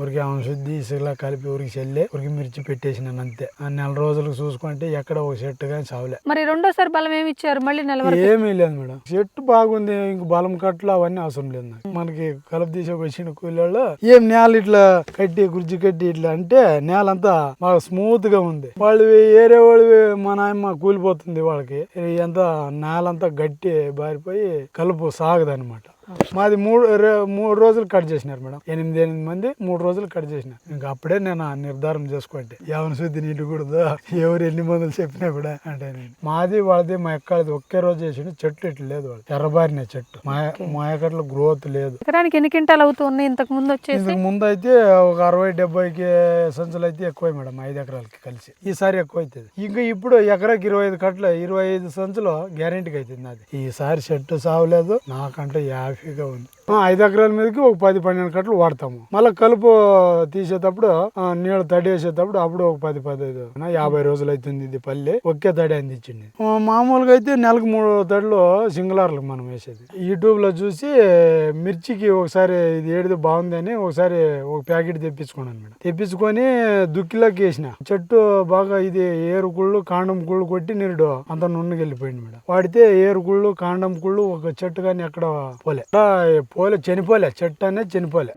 ఊరికి ఆమె శుద్ధి ఇసుకలా కలిపి ఊరికి చెల్లి ఊరికి మిర్చి పెట్టేసినాను అంతే. ఆ నెల రోజులకు చూసుకుంటే ఎక్కడ ఒక చెట్టు కానీ సావులే. మరి రెండోసారి బలం ఏమి ఇచ్చారు? మళ్ళీ నెల ఏమీ లేదు మేడం. చెట్టు బాగుంది ఇంక బలం కట్లు అవన్నీ అవసరం లేదు నాకు. మనకి కలుపు తీసి వచ్చిన కూలీళ్ళు ఏం నేల ఇట్లా కట్టి కుర్చీ కట్టి ఇట్లా అంటే నేల అంతా బాగా స్మూత్గా ఉంది. వాళ్ళు ఏరే వాళ్ళు మా నాయమ్మ కూలిపోతుంది వాళ్ళకి. ఎంత నేలంతా గట్టి బారిపోయి కలుపు సాగదు అనమాట మాది మూడు మూడు రోజులు కట్ చేసినారు మేడం. ఎనిమిది ఎనిమిది మంది మూడు రోజులు కట్ చేసినారు. ఇంకా అప్పుడే నేను నిర్ధారం చేసుకోండి ఎవరి శుద్ధి నీటకూడదు ఎవరు ఎన్ని మందులు చెప్పినా కూడా? అంటే నేను మాది వాళ్ళది మా ఎక్కడిది ఒకే రోజు చేసిండు చెట్టు ఇట్లా లేదు వాళ్ళు ఎర్రబారిన చెట్టు. మా మా ఎక్కడలో గ్రోత్ లేదు. ఎకరానికి ఎన్ని క్వింటాలు అవుతున్నాయి ఇంతకు ముందు వచ్చేసి? ఇంతకు ముందు అయితే ఒక అరవై డెబ్బైకి సంచులు అయితే ఎక్కువ మేడం ఐదు ఎకరాలకి కలిసి. ఈసారి ఎక్కువ అవుతుంది. ఇంకా ఇప్పుడు ఎకరాకి ఇరవై ఐదు కట్టలు ఇరవై ఐదు సంచులు గ్యారెంటీకి అవుతుంది అది ఈసారి చెట్టు సావలేదు నాకంటే యాఫీగా ఉంది ఆ, ఐదు ఎకరాల మీదకి ఒక పది పన్నెండు కట్టలు వాడతాము. మళ్ళీ కలుపు తీసేటప్పుడు నీళ్ళు తడి వేసేటప్పుడు అప్పుడు ఒక పది పదహైదు యాభై రోజులు అవుతుంది ఇది పల్లె. ఒకే తడి అందించింది మామూలుగా అయితే నెలకు మూడు తడిలో సింగులార్లకు మనం వేసేది. యూట్యూబ్లో చూసి మిర్చికి ఒకసారి ఇది ఏడిది బాగుంది అని ఒకసారి ఒక ప్యాకెట్ తెప్పించుకున్నాను మేడం. తెప్పించుకొని దుక్కిలోకి వేసిన. చెట్టు బాగా ఇది ఏరు కుళ్ళు కాండం కుళ్ళు కొట్టి నిరుడు అంత నున్నకి వెళ్ళిపోయింది మేడం. వాడితే ఏరు కుళ్ళు కాండం కుళ్ళు ఒక చెట్టు కానీ ఎక్కడ పోలే. పోలే చనిపోలే చెట్టు అనేది చనిపోలే.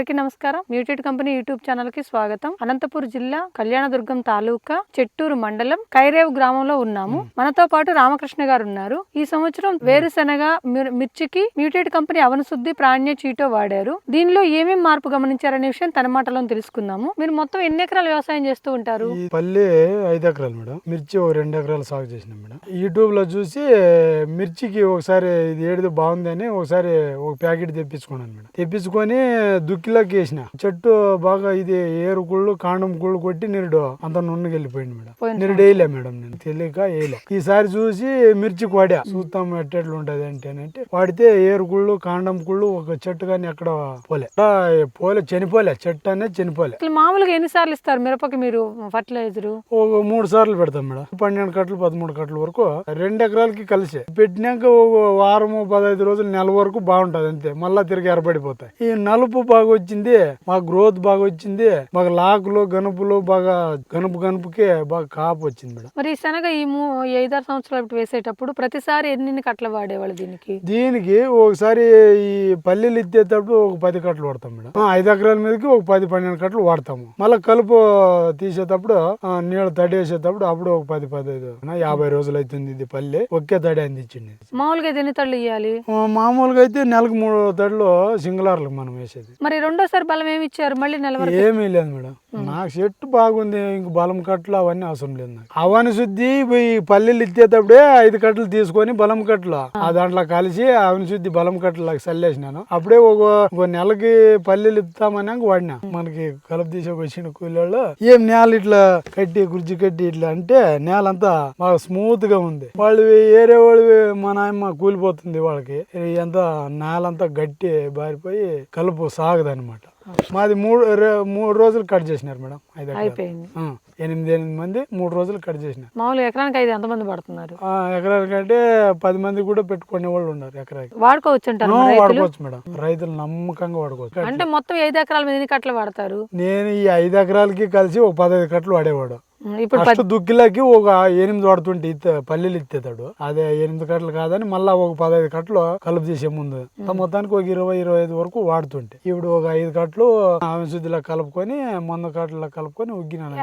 అందరికీ నమస్కారం. మ్యూటెడ్ కంపెనీ యూట్యూబ్ ఛానల్కి స్వాగతం. అనంతపూర్ జిల్లా కళ్యాణదుర్గం తాలూకా చెట్టూరు మండలం కైరేవ్ గ్రామంలో ఉన్నాము. మనతో పాటు రామకృష్ణ గారు ఉన్నారు. ఈ సంవత్సరం వేరుశెనగ మిర్- మిర్చికి మ్యూటెడ్ కంపెనీ అవనశుద్ధి ప్రాణ్య చీటో వాడారు. దీనిలో ఏమేం మార్పు గమనించారనే విషయం తన మాటలో తెలుసుకుందాము. మీరు మొత్తం ఎన్ని ఎకరాలు వ్యవసాయం చేస్తూ ఉంటారు? పల్లి ఐదు ఎకరాలు మేడం. మిర్చి రెండు ఎకరాలు సాగు చేసినాం మేడం. యూట్యూబ్లో చూసి మిర్చికి ఒకసారి ఇది ఏడిది బాగుంది అని ఒకసారి ఒక ప్యాకెట్ తెప్పించుకున్నాను మేడం. తెప్పించుకొని దుక్కిలోకి వేసిన. చెట్టు బాగా ఇది ఏరు కుళ్ళు కాండం కుళ్ళు కొట్టి నిరుడు అంత నున్నకి వెళ్ళిపోయింది మేడం నిరుడు వేయలే మేడం నేను. తెలియక వేయలే. ఈసారి చూసి మిర్చికి వాడా చూస్తాం ఎట్టెట్లు ఉంటది అంటే అంటే వాడితే ఏరు కుళ్ళు కాండం కుళ్ళు ఒక చెట్టు కానీ ఎక్కడ పోలే. పోలే చనిపోలే. చెట్టు అనేది చనిపోలే. మామూలుగా ఎన్నిసార్లు ఇస్తారు మిరపకి మీరు ఫర్టిలైజర్? ఒక మూడు సార్లు పెడతాం మేడం. పన్నెండు కట్టలు పదమూడు కట్టల వరకు రెండు ఎకరాలకి కలిసి. పెట్టినాక ఒక వారము పదహైదు రోజులు నెల వరకు బాగుంటది అంతే. మళ్ళా తిరిగి ఎరబడిపోతాయి. ఈ నలుపు బాగా వచ్చింది మాకు గ్రోత్ బాగా వచ్చింది బాగా లాకులు గనుపులు బాగా గనుపు గనుపుకి బాగా కాపు వచ్చింది మేడం. మరి ఈ శనగ ఈ ఐదారు సంవత్సరాలు వేసేటప్పుడు ప్రతిసారి ఎన్ని కట్టలు వాడేవాళ్ళు దీనికి? దీనికి ఒకసారి ఈ పల్లీలు ఇచ్చేటప్పుడు ఒక పది కట్టలు వాడతాం మేడం. ఐదు ఎకరాల మీదకి ఒక పది పన్నెండు కట్టలు వాడతాము. మళ్ళీ కలుపు తీసేటప్పుడు నీళ్ళు తడి వేసేటప్పుడు అప్పుడు ఒక పది పదహైదు యాభై రోజులు అవుతుంది ఇది పల్లె. ఒకే తడి అందించింది. మామూలుగా ఇది ఎన్ని తళ్ళు ఇవ్వాలి మామూలుగా అయితే నెలకు మూడు తడిలో సింగులార్లకు మనం వేసేది. మరి రెండోసారి బలం ఏమి ఇచ్చారు? మళ్ళీ నెల వరకు? ఏమీ లేదు మేడం. నాకు చెట్టు బాగుంది ఇంక బలం కట్టలు అవన్నీ అవసరం లేదు నాకు. అవని శుద్ధి ఈ పల్లెలు ఇచ్చేటప్పుడే ఐదు కట్టలు తీసుకొని బలం కట్టలు. ఆ దాంట్లో కలిసి అవని శుద్ధి బలం కట్టలు చల్లేసినాను. అప్పుడే ఒక నెలకి పల్లెలు ఇస్తామని వాడినా. మనకి కలుపు తీసి వచ్చిన కూలీళ్ళు ఏం నేల ఇట్లా కట్టి కుర్చీ కట్టి ఇట్లా అంటే నేల అంతా బాగా స్మూత్గా ఉంది. వాళ్ళు ఏరే వాళ్ళు మా నాయమ్మ కూలిపోతుంది వాళ్ళకి. ఎంత నేలంతా గట్టి బారిపోయి కలుపు సాగదు అనమాట మాది మూడు మూడు రోజులు కట్ చేసినారు మేడం ఐదు. అయిపోయింది. ఎనిమిది ఎనిమిది మంది మూడు రోజులు కట్ చేసినారు. మామూలుగా ఎకరానికి ఐదు ఎంతమంది పడుతున్నారు. ఆ, ఎకరానికంటే పది మంది కూడా పెట్టుకునే వాళ్ళు ఉన్నారు ఎకరాకి. వాడుకోవచ్చు అంటారు వాడుకోవచ్చు మేడం. రైతులు నమ్మకంగా వాడుకోవచ్చు. అంటే మొత్తం ఐదు ఎకరాల మీద ఎన్ని కట్టలు వాడతారు? నేను ఈ ఐదు ఎకరాలకి కలిసి ఒక పదహైదు కట్టలు వాడేవాడు. ఇప్పుడు దుక్కిలకి ఒక ఎనిమిది వాడుతుంటే ఇత్తే పల్లీలు ఇత్తేతాడు. అదే ఎనిమిది కట్టలు కాదని మళ్ళా ఒక పదహైదు కట్టలు కలుపు చేసే ముందు. మొత్తానికి ఒక ఇరవై ఇరవై ఐదు వరకు వాడుతుంటే. ఇప్పుడు ఒక ఐదు కట్టలు ఆమె శుద్ధిలో కలుపుకొని మంద కట్టలో కలుపుకొని ఉగ్గినాను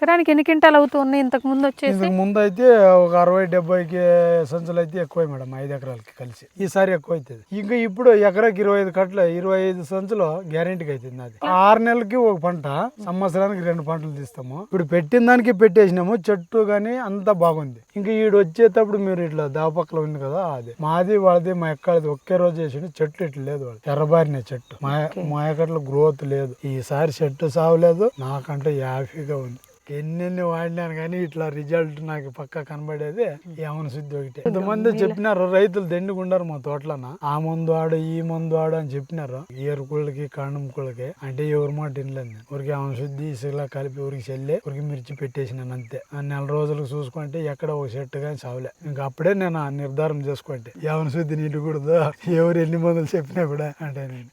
ఎకరానికి ఎన్ని క్వింటాలు అవుతున్నాయి ఇంతకు ముందు వచ్చేసి? ఇంతకు ముందు అయితే ఒక అరవై డెబ్బైకి సంచులు అయితే ఎక్కువ మేడం ఐదు ఎకరాలకి కలిసి. ఈసారి ఎక్కువ అవుతుంది. ఇంకా ఇప్పుడు ఎకరాకి ఇరవై ఐదు కట్టలు ఇరవై ఐదు సంచులు గ్యారెంటీకి అవుతుంది అది ఆరు నెలలకి ఒక పంట సంవత్సరానికి రెండు పంటలు తీస్తాము. ఇప్పుడు పెట్టిన దానికి పెట్టేసినాము చెట్టు గానీ అంతా బాగుంది. ఇంకా ఈడు వచ్చేటప్పుడు మీరు ఇట్లా దాపక్కల ఉంది కదా అది. మాది వాళ్ళది మా ఎక్కడిది ఒకే రోజు చేసిండు చెట్టు ఇట్లా లేదు వాళ్ళు ఎర్రబారిన చెట్టు. మా మా ఎక్కడలో గ్రోత్ లేదు. ఈసారి చెట్టు సావలేదు నాకంటే యాఫీగా ఉంది. ఎన్నెన్ని వాడినాను కానీ ఇట్లా రిజల్ట్ నాకు పక్కా కనబడేది యవన శుద్ధి ఒకటి. కొంతమంది చెప్పినారు రైతులు దండుకుండారు మా తోటలన. ఆ మందు ఆడు ఈ మందు ఆడు అని చెప్పినారు. ఏరుకుళ్ళకి కాండంకుళ్ళకి అంటే ఎవరి మాట వినలేదు ఊరికి యవన శుద్ధి ఇసుకలా కలిపి ఊరికి చెల్లి ఊరికి మిర్చి పెట్టేసినాను అంతే. ఆ నెల రోజులకు చూసుకుంటే ఎక్కడ ఒక చెట్టు కానీ చావలే. ఇంకా అప్పుడే నేను ఆ నిర్ధారం చేసుకుంటే యవన శుద్ధి నీటి కూడదు? ఎవరు ఎన్ని మందులు చెప్పినా కూడా? అంటే నేను.